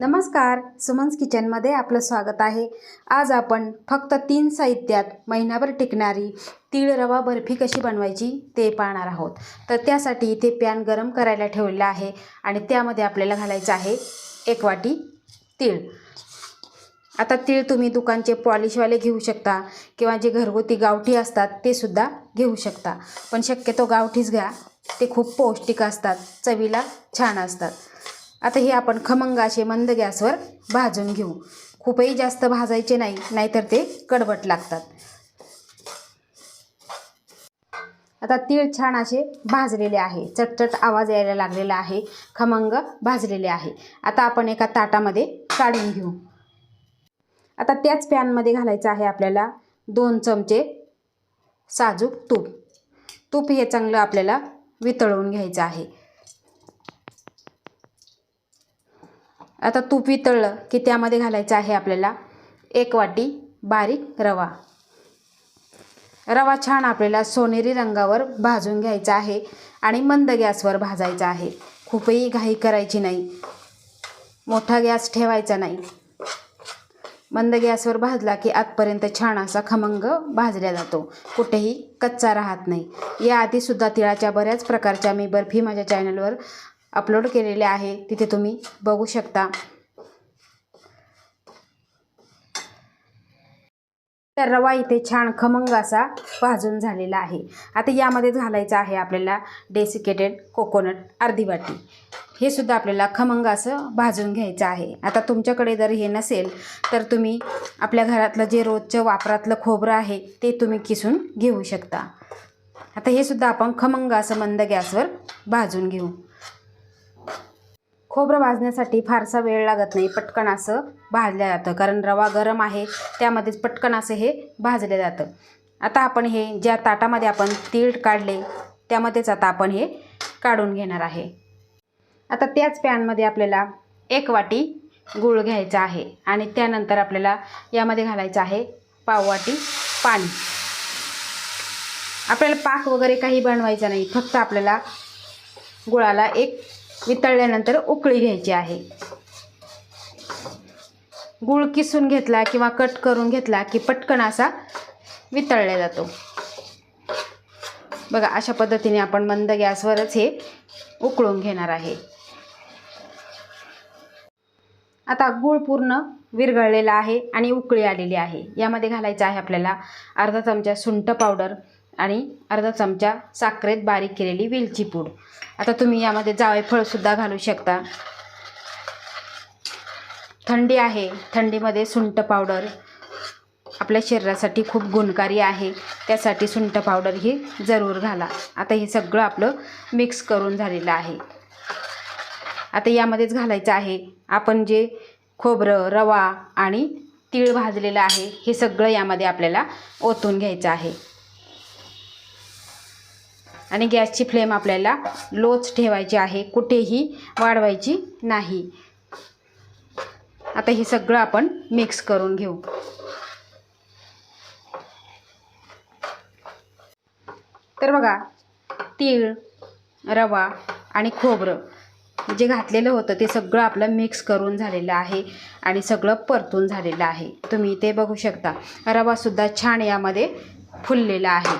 नमस्कार सुमन्स किचनमध्ये आपलं स्वागत आहे. आज आपण फक्त तीन साहित्यात महिनाभर टिकणारी तीळ रवा बर्फी कशी बनवायची ते पाहणार आहोत. तर त्यासाठी इथे पॅन गरम करायला ठेवलेला आहे आणि त्यामध्ये आपल्याला घालायचं आहे एक वाटी तीळ. आता तीळ तुम्ही दुकानचे पॉलिशवाले घेऊ शकता किंवा जे घरगुती गावठी असतात ते सुद्धा घेऊ शकता. पण शक्यतो गावठीच घ्या ते खूप पौष्टिक असतात चवीला छान असतात. आता हे आपण खमंग असे मंद गॅसवर भाजून घेऊ. खूपही जास्त भाजायचे नाही नाहीतर ते कडवट लागतात. आता तीळ छान असे भाजलेले आहे. चटचट आवाज यायला लागलेला आहे. खमंग भाजलेले आहे. आता आपण एका ताटामध्ये काढून घेऊ. आता त्याच पॅनमध्ये घालायचं आहे आपल्याला दोन चमचे साजूक तूप. तूप हे चांगलं आपल्याला वितळवून घ्यायचं आहे. आता तूप वितळलं की त्यामध्ये घालायचं आहे आपल्याला एक वाटी बारीक रवा. रवा छान आपल्याला सोनेरी रंगावर भाजून घ्यायचा आहे आणि मंद गॅसवर भाजायचा आहे. खूपही घाई करायची नाही. मोठा गॅस ठेवायचा नाही. मंद गॅसवर भाजला की आतपर्यंत छान असा खमंग भाजला जातो. कुठेही कच्चा राहत नाही. याआधीसुद्धा तिळाच्या बऱ्याच प्रकारच्या मी बर्फी माझ्या चॅनलवर अपलोड केलेले आहे तिथे तुम्ही बघू शकता. तर रवा इथे छान खमंग असा भाजून झालेला आहे. आता यामध्येच घालायचं आहे आपल्याला डेसिकेटेड कोकोनट अर्धी वाटी. हे सुद्धा आपल्याला खमंग असं भाजून घ्यायचं आहे. आता तुमच्याकडे जर हे नसेल तर तुम्ही आपल्या घरातलं जे रोजचं वापरातलं खोबरं आहे ते तुम्ही किसून घेऊ शकता. आता हे सुद्धा आपण खमंग असं मंद गॅसवर भाजून घेऊ. खोबरं भाजण्यासाठी फारसा वेळ लागत नाही. पटकन असं भाजलं जातं. कारण रवा गरम आहे त्यामध्येच पटकन असं हे भाजलं जातं. आता आपण हे ज्या ताटामध्ये आपण तीळ काढले त्यामध्येच आता आपण हे काढून घेणार आहे. आता त्याच पॅनमध्ये आपल्याला एक वाटी गूळ घ्यायचा आहे आणि त्यानंतर आपल्याला यामध्ये घालायचं आहे पाववाटी पाणी. आपल्याला पाक वगैरे काही बनवायचा नाही. फक्त आपल्याला गुळाला एक वितळल्यानंतर उकळी घ्यायची आहे. गूळ किसून घेतला किंवा कट करून घेतला की पटकन असा वितळला जातो. बघा अशा पद्धतीने आपण मंद गॅसवरच हे उकळून घेणार आहे. आता गूळ पूर्ण विरघळलेला आहे आणि उकळी आलेली आहे. यामध्ये घालायचं आहे आपल्याला अर्धा चमचा सुंठ पावडर आणि अर्धा चमचा साखरेत बारीक केलेली वेलची पूड. आता तुम्ही यामध्ये जावेफळसुद्धा घालू शकता. थंडी आहे. थंडीमध्ये सुंठ पावडर आपल्या शरीरासाठी खूप गुणकारी आहे. त्यासाठी सुंठ पावडर ही जरूर घाला. आता हे सगळं आपलं मिक्स करून झालेलं आहे. आता यामध्येच घालायचं आहे. आपण जे खोबरं रवा आणि तीळ भाजलेलं आहे हे सगळं यामध्ये आपल्याला ओतून घ्यायचं आहे. आणि गॅसची फ्लेम आपल्याला लोच ठेवायची आहे कुठेही वाढवायची नाही. आता हे सगळं आपण मिक्स करून घेऊ. तर बघा तीळ रवा आणि खोबरं जे घातलेलं होतं ते सगळं आपलं मिक्स करून झालेलं आहे आणि सगळं परतून झालेलं आहे. तुम्ही ते बघू शकता. रवासुद्धा छान यामध्ये फुललेला आहे.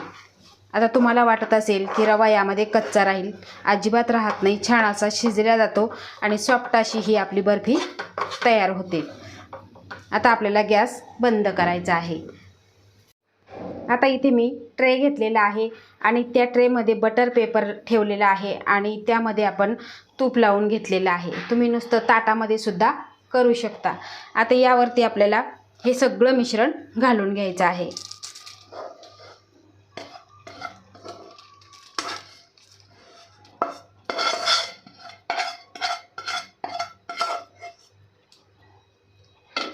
आता तुम्हाला वाटत असेल की रवा यामध्ये कच्चा राहील. अजिबात राहत नाही. छान असा शिजला जातो आणि सॉफ्ट अशी ही आपली बर्फी तयार होते. आता आपल्याला गॅस बंद करायचा आहे. आता इथे मी ट्रे घेतलेला आहे आणि त्या ट्रेमध्ये बटर पेपर ठेवलेला आहे आणि त्यामध्ये आपण तूप लावून घेतलेलं आहे. तुम्ही नुसतं ताटामध्ये सुद्धा करू शकता. आता यावरती आपल्याला हे सगळं मिश्रण घालून घ्यायचं आहे.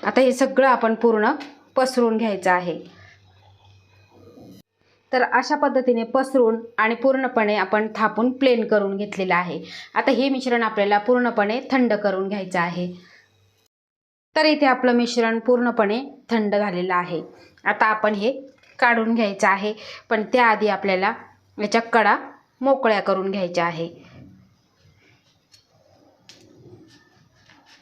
आता हे सगळं आपण पूर्ण पसरून घ्यायचं आहे. तर अशा पद्धतीने पसरून आणि पूर्णपणे आपण थापून प्लेन करून घेतलेलं आहे. आता हे मिश्रण आपल्याला पूर्णपणे थंड करून घ्यायचं आहे. तर इथे आपलं मिश्रण पूर्णपणे थंड झालेलं आहे. आता आपण हे काढून घ्यायचं आहे. पण त्याआधी आपल्याला याच्या कडा मोकळ्या करून घ्यायच्या आहे.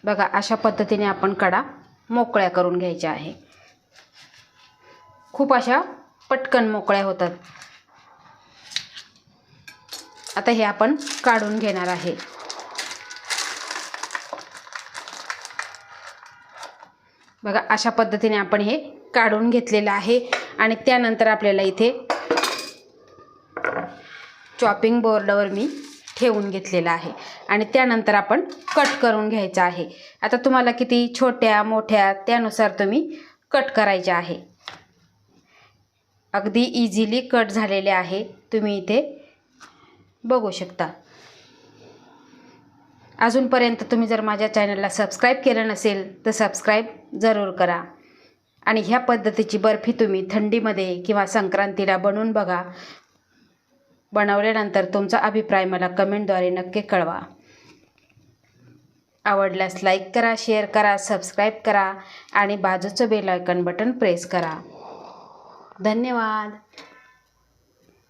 बघा अशा पद्धतीने आपण कडा मोकळ्या करून घ्यायच्या आहे. खूप अशा पटकन मोकळ्या होतात. आता हे आपण काढून घेणार आहे. बघा अशा पद्धतीने आपण हे काढून घेतलेलं आहे. आणि त्यानंतर आपल्याला इथे चॉपिंग बोर्डवर मी ठेवून घेतलेला आहे. आणि त्यानंतर आपण कट करून घ्यायचं आहे. आता तुम्हाला किती छोट्या मोठ्या त्यानुसार तुम्ही कट करायचे आहे. अगदी इझिली कट झालेले आहे. तुम्ही इथे बघू शकता. अजूनपर्यंत तुम्ही जर माझ्या चॅनलला सबस्क्राईब केलं नसेल तर सबस्क्राईब जरूर करा. आणि ह्या पद्धतीची बर्फी तुम्ही थंडीमध्ये किंवा संक्रांतीला बनवून बघा. बनवल्यानंतर तुमचा अभिप्राय मला कमेंटद्वारे नक्की कळवा. आवडल्यास लाईक करा शेअर करा सबस्क्राईब करा आणि बाजूचं बेल आयकन बटन प्रेस करा. धन्यवाद.